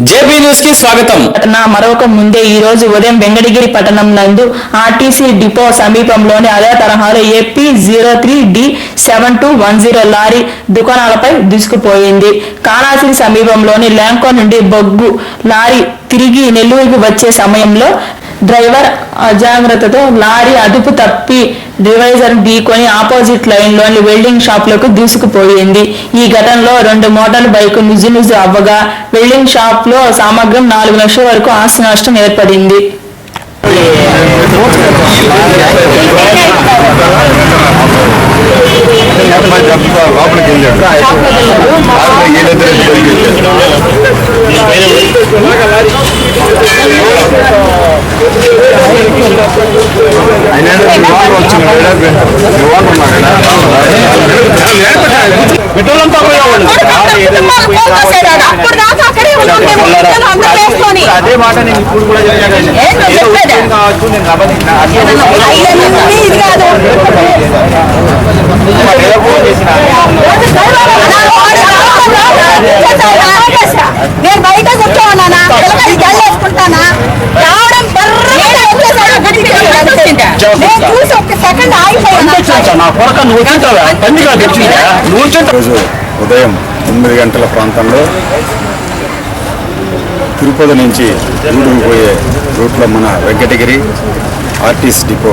JB న్యూస్కి స్వాగతం మరొక ముందే ఈ రోజు ఉదయం వెంకటగిరి పట్టణం నందు ఆర్టీసీ డిపో సమీపంలోని అదే తరహాలో AP zero three D seven two one zero lorry దుకాణాలపై దూసుకుపోయింది కాళాసిరి సమీపంలోని ల్యాంకో నుండి బొగ్గు లారీ తిరిగి నెల్లూరుకు వచ్చే సమయంలో డ్రైవర్ అజాగ్రత్తతో లారీ అదుపు తప్పి డివైజర్ ఢీకొని ఆపోజిట్ లైన్లోని వెల్డింగ్ షాప్లకు దూసుకుపోయింది. ఈ ఘటనలో రెండు మోటార్ బైకు నుజు అవ్వగా వెల్డింగ్ షాప్లో సమగ్రం సామగ్రం నాలుగు లక్షల వరకు ఆస్తి నష్టం ఏర్పడింది. లోపలికి అదే మాట నేను ఇప్పుడు కూడా కావచ్చు నేను ఫోన్ చేసిన. నా కొరక నువ్వు తింటావా పందిగా తెచ్చిందా? నువ్వు తింటావు రోజు ఉదయం తొమ్మిది గంటల ప్రాంతంలో తిరుపతి నుంచి గూడూరు పోయే రూట్లో మన వెంకటగిరి ఆర్టీసీ డిపో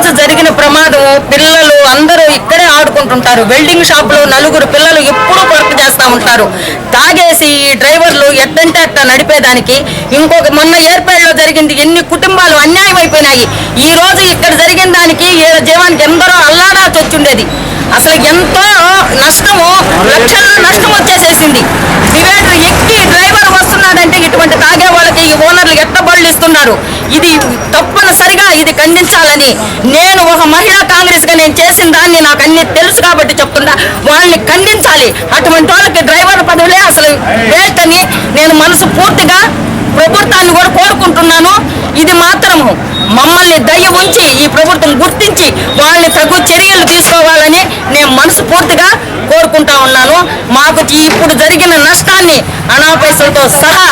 రోజు జరిగిన ప్రమాదం పిల్లలు అందరూ ఇక్కడే ఆడుకుంటుంటారు. వెల్డింగ్ షాప్లో నలుగురు పిల్లలు ఎప్పుడూ వర్క్ చేస్తూ ఉంటారు. తాగేసి ఈ డ్రైవర్లు ఎట్టంటే అట్ట నడిపేదానికి ఇంకొక మొన్న ఏర్పాడులో జరిగింది. ఎన్ని కుటుంబాలు అన్యాయం అయిపోయినాయి. ఈ రోజు ఇక్కడ జరిగిన దానికి ఈడ జీవానికి ఎందరో అల్లాడాల్సి వచ్చిండేది అసలు ఎంతో నష్టము లక్షల్లో నష్టం వచ్చేసేసింది. డివైడర్ ఎక్కి డ్రైవర్ వస్తున్నాడంటే ఇటువంటి తాగే వాళ్ళకి ఈ ఓనర్లు ఎట్ట చేస్తున్నారు ఇది తప్పనిసరిగా ఇది ఖండించాలని నేను ఒక మహిళా కాంగ్రెస్గా నేను చేసిన దాన్ని నాకు అన్ని తెలుసు కాబట్టి చెప్తున్నా. వాళ్ళని ఖండించాలి. అటువంటి వాళ్ళకి డ్రైవర్ పదవులే అసలు వేస్ట్ అని నేను మనసు పూర్తిగా ప్రభుత్వాన్ని కూడా కోరుకుంటున్నాను. ఇది మాత్రము మమ్మల్ని దయ ఉంచి ఈ ప్రభుత్వం గుర్తించి వాళ్ళని తగు చర్యలు తీసుకోవాలని నేను మనస్ఫూర్తిగా కోరుకుంటా ఉన్నాను. మాకు ఇప్పుడు జరిగిన నష్టాన్ని అనాపైసలతో సహా